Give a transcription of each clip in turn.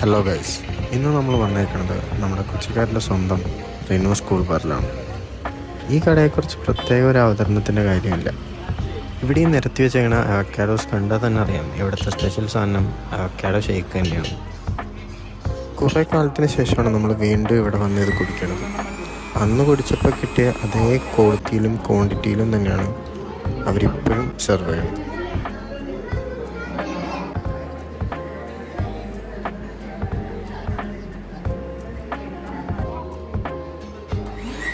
Hello guys ഇന്ന് നമ്മൾ വന്നേക്കുന്നത് നമ്മുടെ കൊച്ചിക്കാരിലെ സ്വന്തം റിനു സ്കൂൾ ബാറിലാണ് ഈ കടയെക്കുറിച്ച് പ്രത്യേക ഒരു അവതരണത്തിന്റെ കാര്യമില്ല. ഇവിടെ നിരത്തി വെച്ചേക്കണ അവക്കാഡോസ് കണ്ടാൽ തന്നെ അറിയാം ഇവിടുത്തെ സ്പെഷ്യൽ സാധനം അവക്കാഡോ ഷേക്ക് തന്നെയാണ്. കുറേ കാലത്തിന് ശേഷമാണ് നമ്മൾ വീണ്ടും ഇവിടെ വന്ന് ഇത് കുടിക്കുന്നത് അന്ന് കുടിച്ചപ്പോൾ കിട്ടിയ അതേ ക്വാളിറ്റിയിലും ക്വാണ്ടിറ്റിയിലും തന്നെയാണ് അവരിപ്പോഴും സെർവ് ചെയ്യുന്നത്.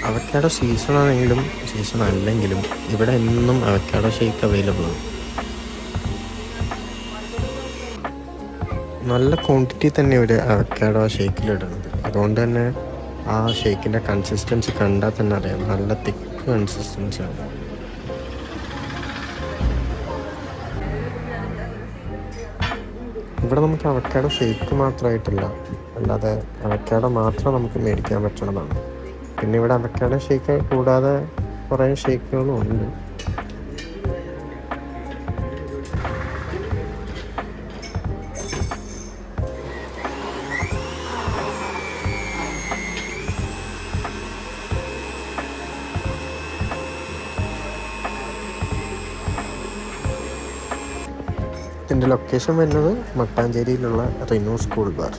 അവക്കാഡോ സീസൺ ആണെങ്കിലും സീസൺ അല്ലെങ്കിലും ഇവിടെ എന്നും അവക്കാഡോ ഷേക്ക് അവൈലബിൾ ആണ്. നല്ല ക്വാണ്ടിറ്റി തന്നെ ഇവർ അവക്കാഡോ ഷേക്കിലിടുന്നത് അതുകൊണ്ട് തന്നെ ആ ഷേക്കിന്റെ കൺസിസ്റ്റൻസി കണ്ടാൽ തന്നെ അറിയാം. നല്ല തിക്ക് കൺസിസ്റ്റൻസി ആണ്. ഇവിടെ നമുക്ക് അവക്കാഡോ ഷേക്ക് മാത്രമായിട്ടില്ല അല്ലാതെ അവക്കാഡോ മാത്രം നമുക്ക് മേടിക്കാൻ പറ്റണതാണ്. പിന്നെ ഇവിടെ അമക്കാന ഷേക്ക് കൂടാതെ കുറേ ഷേക്കുകളും ഉണ്ട്. ഇതിന്റെ ലൊക്കേഷൻ വരുന്നത് മട്ടാഞ്ചേരിയിലുള്ള റിനു സ്കൂൾ ബാർ